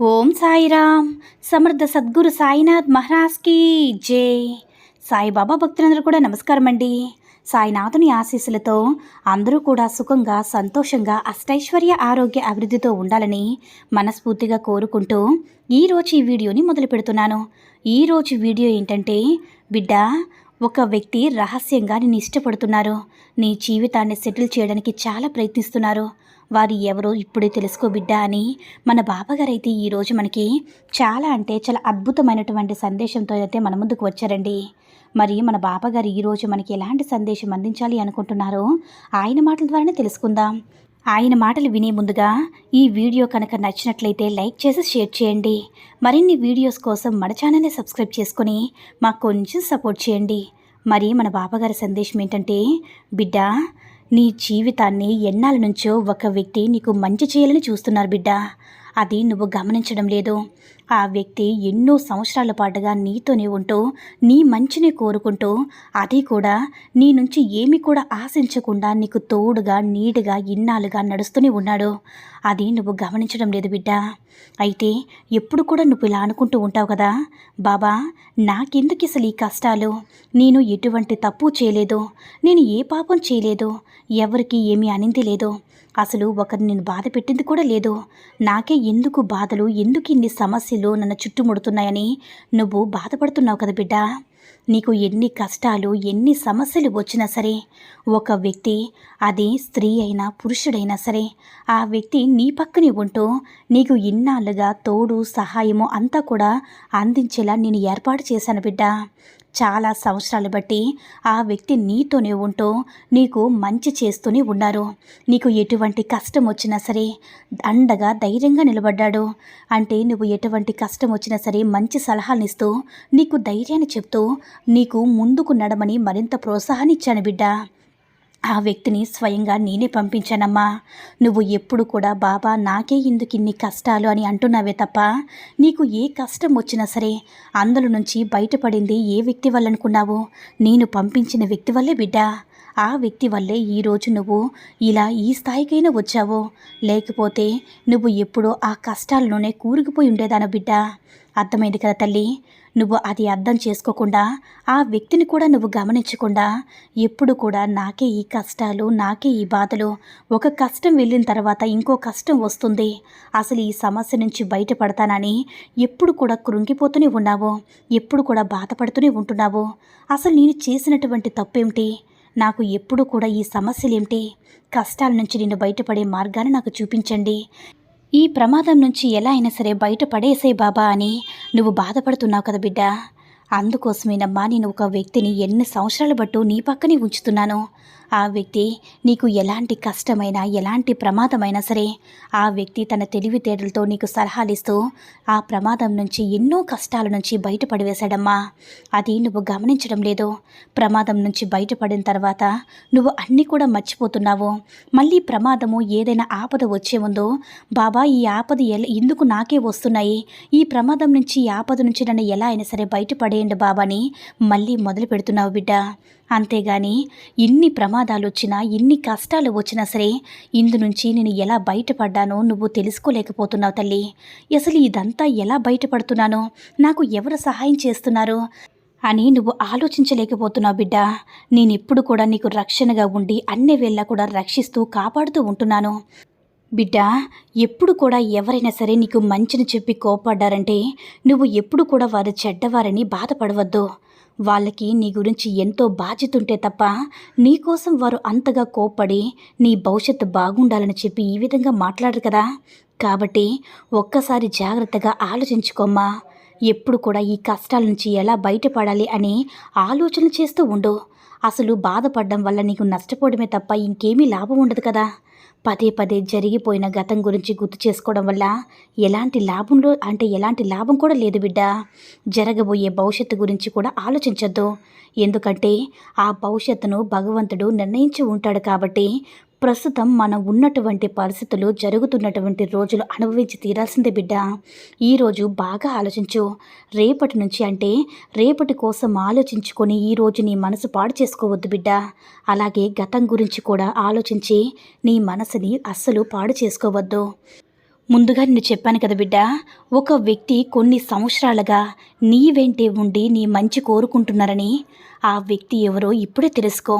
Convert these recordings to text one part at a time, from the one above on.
Om Sairam. సమర్థ సద్గురు సాయినాథ్ మహారాజ్కి జై. సాయిబాబా భక్తులందరూ కూడా నమస్కారం అండి సాయినాథుని ఆశీస్సులతో అందరూ కూడా సుఖంగా సంతోషంగా అష్టైశ్వర్య ఆరోగ్య అభివృద్ధితో ఉండాలని మనస్ఫూర్తిగా కోరుకుంటూ ఈరోజు ఈ వీడియోని మొదలు పెడుతున్నాను. ఈరోజు వీడియో ఏంటంటే బిడ్డ ఒక వ్యక్తి రహస్యంగా నేను ఇష్టపడుతున్నారు. నీ జీవితాన్ని సెటిల్ చేయడానికి చాలా ప్రయత్నిస్తున్నారు. వారు ఎవరో ఇప్పుడే తెలుసుకో బిడ్డ అని మన బాబాగారు అయితే ఈరోజు మనకి చాలా అంటే చాలా అద్భుతమైనటువంటి సందేశంతో అయితే మన ముందుకు వచ్చారండి. మరి మన బాబాగారు ఈరోజు మనకి ఎలాంటి సందేశం అందించాలి అనుకుంటున్నారో ఆయన మాటల ద్వారానే తెలుసుకుందాం. ఆయన మాటలు వినే ముందుగా ఈ వీడియో కనుక నచ్చినట్లయితే లైక్ చేసి షేర్ చేయండి. మరిన్ని వీడియోస్ కోసం మన ఛానల్ని సబ్స్క్రైబ్ చేసుకొని మాకు కొంచెం సపోర్ట్ చేయండి. మరి మన బాబాగారి సందేశం ఏంటంటే బిడ్డ నీ జీవితాన్ని ఎన్నాళ్ళ నుంచో ఒక వ్యక్తి నీకు మంచి చేయాలని చూస్తున్నారు బిడ్డ. అది నువ్వు గమనించడం లేదు. ఆ వ్యక్తి ఎన్నో సంవత్సరాల పాటుగా నీతోనే ఉంటూ నీ మంచిని కోరుకుంటూ అది కూడా నీ నుంచి ఏమి కూడా ఆశించకుండా నీకు తోడుగా నీడుగా ఇన్నాళ్ళుగా నడుస్తూనే ఉన్నాడు. అది నువ్వు గమనించడం లేదు బిడ్డ. అయితే ఎప్పుడు కూడా నువ్వు ఇలా అనుకుంటూ ఉంటావు కదా? బాబా నాకెందుకు అసలు ఈ కష్టాలు? నేను ఎటువంటి తప్పు చేయలేదు. నేను ఏ పాపం చేయలేదు. ఎవరికి ఏమీ అనింది లేదు. అసలు ఒకరిని నేను బాధ పెట్టింది కూడా లేదు. నాకే ఎందుకు బాధలు? ఎందుకు ఇన్ని సమస్య సమస్యలు నన్ను చుట్టుముడుతున్నాయని నువ్వు బాధపడుతున్నావు కదా బిడ్డ. నీకు ఎన్ని కష్టాలు ఎన్ని సమస్యలు వచ్చినా సరే ఒక వ్యక్తి అది స్త్రీ అయినా పురుషుడైనా సరే ఆ వ్యక్తి నీ పక్కనే ఉంటూ నీకు ఇన్నాళ్ళుగా తోడు సహాయము అంతా కూడా అందించేలా నేను ఏర్పాటు చేశాను బిడ్డ. చాలా సంవత్సరాలు బట్టి ఆ వ్యక్తి నీతోనే ఉంటూ నీకు మంచి చేస్తూనే ఉన్నారు. నీకు ఎటువంటి కష్టం వచ్చినా సరే అండగా ధైర్యంగా నిలబడ్డాడు. అంటే నువ్వు ఎటువంటి కష్టం వచ్చినా సరే మంచి సలహాలు ఇస్తూ నీకు ధైర్యాన్ని చెప్తూ నీకు ముందుకు నడమని మరింత ప్రోత్సాహాన్ని ఇచ్చాను బిడ్డ. ఆ వ్యక్తిని స్వయంగా నేనే పంపించానమ్మా. నువ్వు ఎప్పుడు కూడా బాబా నాకే ఇందుకు ఇన్ని కష్టాలు అని అంటున్నావే తప్ప నీకు ఏ కష్టం వచ్చినా సరే అందులో నుంచి బయటపడింది ఏ వ్యక్తి వల్ల అనుకున్నావు నేను పంపించిన వ్యక్తి వల్లే బిడ్డ. ఆ వ్యక్తి వల్లే ఈరోజు నువ్వు ఇలా ఈ స్థాయికైనా వచ్చావు. లేకపోతే నువ్వు ఎప్పుడో ఆ కష్టాల్లోనే కూరుకుపోయి ఉండేదాన బిడ్డ. అర్థమైంది కదా తల్లి? నువ్వు అది అర్థం చేసుకోకుండా ఆ వ్యక్తిని కూడా నువ్వు గమనించకుండా ఎప్పుడు కూడా నాకే ఈ కష్టాలు నాకే ఈ బాధలు ఒక కష్టం వెళ్ళిన తర్వాత ఇంకో కష్టం వస్తుంది. అసలు ఈ సమస్య నుంచి బయటపడతానని ఎప్పుడు కూడా కృంగిపోతూనే ఉన్నావు ఎప్పుడు కూడా బాధపడుతూనే ఉంటున్నావు. అసలు నేను చేసినటువంటి తప్పేమిటి? నాకు ఎప్పుడు కూడా ఈ సమస్యలేమిటి? కష్టాల నుంచి నేను బయటపడే మార్గాన్ని నాకు చూపించండి. ఈ ప్రమాదం నుంచి ఎలా అయినా సరే బయటపడేసే బాబా అని నువ్వు బాధపడుతున్నావు కదా బిడ్డ. అందుకోసమేనమ్మా నేను ఒక వ్యక్తిని ఎన్ని సంవత్సరాలు బట్టు నీ పక్కనే ఉంచుతున్నాను. ఆ వ్యక్తి నీకు ఎలాంటి కష్టమైనా ఎలాంటి ప్రమాదమైనా సరే ఆ వ్యక్తి తన తెలివితేటలతో నీకు సలహాలిస్తూ ఆ ప్రమాదం నుంచి ఎన్నో కష్టాల నుంచి బయటపడివేశాడమ్మా అది నువ్వు గమనించడం లేదు. ప్రమాదం నుంచి బయటపడిన తర్వాత నువ్వు అన్నీ కూడా మర్చిపోతున్నావు. మళ్ళీ ప్రమాదము ఏదైనా ఆపద వచ్చే ముందు బాబా ఈ ఆపద ఎందుకు నాకే వస్తున్నాయి? ఈ ప్రమాదం నుంచి ఈ ఆపద నుంచి నన్ను ఎలా అయినా సరే బయటపడేయండి బాబాని మళ్ళీ మొదలు పెడుతున్నావు బిడ్డ. అంతేగాని ఎన్ని ప్రమాదాలు వచ్చినా ఎన్ని కష్టాలు వచ్చినా సరే ఇందు నుంచి నేను ఎలా బయటపడ్డానో నువ్వు తెలుసుకోలేకపోతున్నావు తల్లి. అసలు ఇదంతా ఎలా బయటపడుతున్నానో నాకు ఎవరు సహాయం చేస్తున్నారు అని నువ్వు ఆలోచించలేకపోతున్నావు బిడ్డ. నేనెప్పుడు కూడా నీకు రక్షణగా ఉండి అన్ని వేళ కూడా రక్షిస్తూ కాపాడుతూ ఉంటున్నాను. బిడ్డ ఎప్పుడు కూడా ఎవరైనా సరే నీకు మంచిని చెప్పి కోపడ్డారంటే నువ్వు ఎప్పుడు కూడా వారు చెడ్డవారని బాధపడవద్దు. వాళ్ళకి నీ గురించి ఎంతో బాధ్యత ఉంటే తప్ప నీకోసం వారు అంతగా కోప్పడి నీ భవిష్యత్తు బాగుండాలని చెప్పి ఈ విధంగా మాట్లాడరు కదా. కాబట్టి ఒక్కసారి జాగ్రత్తగా ఆలోచించుకోమ్మా. ఎప్పుడు కూడా ఈ కష్టాల నుంచి ఎలా బయటపడాలి అని ఆలోచన చేస్తూ ఉండు. అసలు బాధపడడం వల్ల నీకు నష్టపోవడమే తప్ప ఇంకేమీ లాభం ఉండదు కదా. పదే పదే జరిగిపోయిన గతం గురించి గుర్తు చేసుకోవడం వల్ల ఎలాంటి లాభంలో అంటే ఎలాంటి లాభం కూడా లేదు బిడ్డ. జరగబోయే భవిష్యత్తు గురించి కూడా ఆలోచించొద్దు. ఎందుకంటే ఆ భవిష్యత్తును భగవంతుడు నిర్ణయించి ఉంటాడు కాబట్టి ప్రస్తుతం మనం ఉన్నటువంటి పరిస్థితులు జరుగుతున్నటువంటి రోజులు అనుభవించి తీరాల్సిందే బిడ్డ. ఈరోజు బాగా ఆలోచించు. రేపటి నుంచి అంటే రేపటి కోసం ఆలోచించుకొని ఈరోజు నీ మనసు పాడు చేసుకోవద్దు బిడ్డ. అలాగే గతం గురించి కూడా ఆలోచించి నీ మనసుని అస్సలు పాడు చేసుకోవద్దు. ముందుగా నేను చెప్పాను కదా బిడ్డ ఒక వ్యక్తి కొన్ని సంవత్సరాలుగా నీ వెంటే ఉండి నీ మంచి కోరుకుంటున్నారని. ఆ వ్యక్తి ఎవరో ఇప్పుడే తెలుసుకో.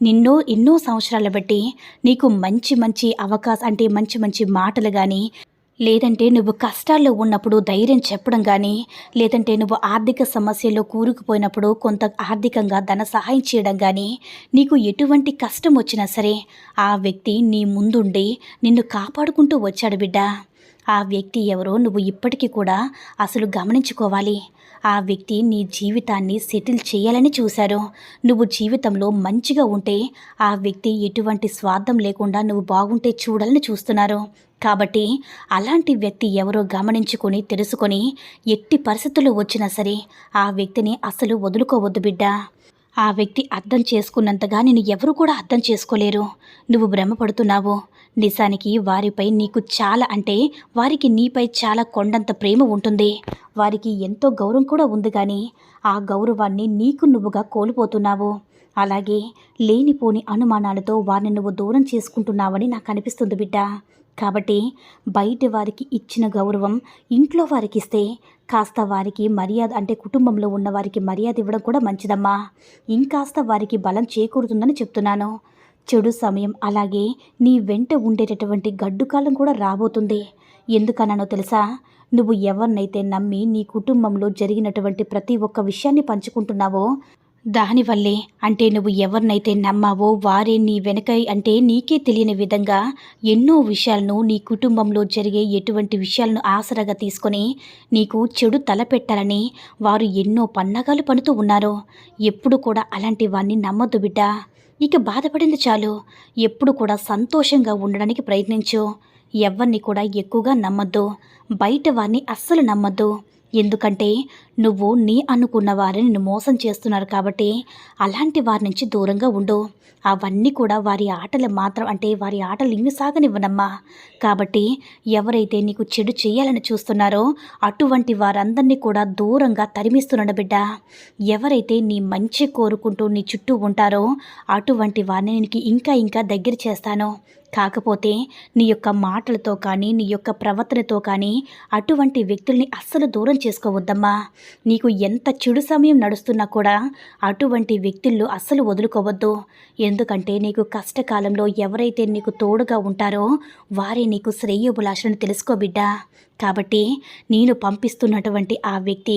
నిన్నో ఎన్నో సంవత్సరాల బట్టి నీకు మంచి మంచి అవకాశం అంటే మంచి మంచి మాటలు కానీ లేదంటే నువ్వు కష్టాల్లో ఉన్నప్పుడు ధైర్యం చెప్పడం కానీ లేదంటే నువ్వు ఆర్థిక సమస్యల్లో కూరుకుపోయినప్పుడు కొంత ఆర్థికంగా ధన సహాయం చేయడం కానీ నీకు ఎటువంటి కష్టం వచ్చినా సరే ఆ వ్యక్తి నీ ముందుండి నిన్ను కాపాడుకుంటూ వచ్చాడు బిడ్డ. ఆ వ్యక్తి ఎవరో నువ్వు ఇప్పటికీ కూడా అసలు గమనించుకోవాలి. ఆ వ్యక్తి నీ జీవితాన్ని సెటిల్ చేయాలని చూశారు నువ్వు జీవితంలో మంచిగా ఉంటే ఆ వ్యక్తి ఎటువంటి స్వార్థం లేకుండా నువ్వు బాగుంటే చూడాలని చూస్తున్నారు. కాబట్టి అలాంటి వ్యక్తి ఎవరో గమనించుకొని తెలుసుకొని ఎట్టి పరిస్థితులు వచ్చినా సరే ఆ వ్యక్తిని అసలు వదులుకోవద్దు బిడ్డ. ఆ వ్యక్తి అర్థం చేసుకున్నంతగా నేను ఎవరు కూడా అర్థం చేసుకోలేరు. నువ్వు భ్రమపడుతున్నావు. నిజానికి వారిపై నీకు చాలా అంటే వారికి నీపై చాలా కొండంత ప్రేమ ఉంటుంది. వారికి ఎంతో గౌరవం కూడా ఉంది కానీ ఆ గౌరవాన్ని నీకు నువ్వుగా కోల్పోతున్నావు. అలాగే లేనిపోని అనుమానాలతో వారిని నువ్వు దూరం చేసుకుంటున్నావని నాకు అనిపిస్తుంది బిడ్డ. కాబట్టి బయట వారికి ఇచ్చిన గౌరవం ఇంట్లో వారికి ఇస్తే కాస్త వారికి మర్యాద అంటే కుటుంబంలో ఉన్న వారికి మర్యాద ఇవ్వడం కూడా మంచిదమ్మా. ఇంకాస్త వారికి బలం చేకూరుతుందని చెప్తున్నాను. చెడు సమయం అలాగే నీ వెంట ఉండేటటువంటి గడ్డు కాలం కూడా రాబోతుంది. ఎందుకన్నానో తెలుసా? నువ్వు ఎవరినైతే నమ్మి నీ కుటుంబంలో జరిగినటువంటి ప్రతి ఒక్క విషయాన్ని పంచుకుంటున్నావో దానివల్లే అంటే నువ్వు ఎవరినైతే నమ్మావో వారే నీ వెనక అంటే నీకే తెలియని విధంగా ఎన్నో విషయాలను నీ కుటుంబంలో జరిగే ఎటువంటి విషయాలను ఆసరాగా తీసుకొని నీకు చెడు తలపెట్టాలని వారు ఎన్నో పన్నగాలు పనుతూ ఉన్నారు ఎప్పుడు కూడా అలాంటి వారిని నమ్మద్దు బిడ్డ. ఇక బాధపడింది చాలు. ఎప్పుడు కూడా సంతోషంగా ఉండడానికి ప్రయత్నించు. ఎవరిని కూడా ఎక్కువగా నమ్మద్దు. బయట వారిని అస్సలు నమ్మద్దు. ఎందుకంటే నువ్వు నీ అనుకున్న వారిని నిన్ను మోసం చేస్తున్నారు కాబట్టి అలాంటి వారి నుంచి దూరంగా ఉండు. అవన్నీ కూడా వారి ఆటలు మాత్రం అంటే వారి ఆటలు ఇవి సాగనివ్వనమ్మా. కాబట్టి ఎవరైతే నీకు చెడు చేయాలని చూస్తున్నారో అటువంటి వారందరినీ కూడా దూరంగా తరిమిస్తున్నాడు బిడ్డ. ఎవరైతే నీ మంచి కోరుకుంటూ నీ చుట్టూ ఉంటారో అటువంటి వారిని నీకు ఇంకా ఇంకా దగ్గర చేస్తాను. కాకపోతే నీ యొక్క మాటలతో కానీ నీ యొక్క ప్రవర్తనతో కానీ అటువంటి వ్యక్తుల్ని అస్సలు దూరం చేసుకోవద్దమ్మా. నీకు ఎంత చెడు సమయం నడుస్తున్నా కూడా అటువంటి వ్యక్తుల్లో అస్సలు వదులుకోవద్దు. ఎందుకంటే నీకు కష్టకాలంలో ఎవరైతే నీకు తోడుగా ఉంటారో వారే నీకు శ్రేయోభిలాషను తెలుసుకో బిడ్డా. కాబట్టి నేను పంపిస్తున్నటువంటి ఆ వ్యక్తి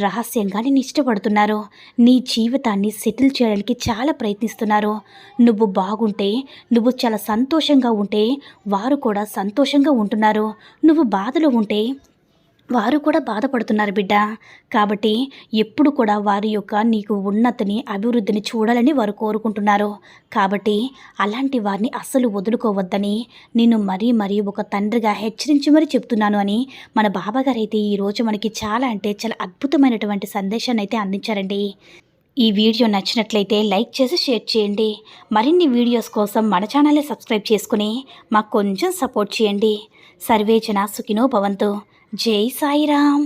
రహస్యంగా నేను ఇష్టపడుతున్నారు. నీ జీవితాన్ని సెటిల్ చేయడానికి చాలా ప్రయత్నిస్తున్నారు. నువ్వు బాగుంటే నువ్వు చాలా సంతోషంగా ఉంటే వారు కూడా సంతోషంగా ఉంటున్నారు. నువ్వు బాధలో ఉంటే వారు కూడా బాధపడుతున్నారు బిడ్డ. కాబట్టి ఎప్పుడు కూడా వారి యొక్క నీకు ఉన్నతిని అభివృద్ధిని చూడాలని వారు కోరుకుంటున్నారు. కాబట్టి అలాంటి వారిని అస్సలు వదులుకోవద్దని నేను మరీ మరీ ఒక తండ్రిగా హెచ్చరించి మరీ చెప్తున్నాను అని మన బాబాగారు అయితే ఈరోజు మనకి చాలా అంటే చాలా అద్భుతమైనటువంటి సందేశాన్ని అయితే అందించారండి. ఈ వీడియో నచ్చినట్లయితే లైక్ చేసి షేర్ చేయండి. మరిన్ని వీడియోస్ కోసం మన ఛానల్ని సబ్స్క్రైబ్ చేసుకుని మాకు కొంచెం సపోర్ట్ చేయండి. సర్వేజన సుఖినో భవంతు. జై సాయిరామ్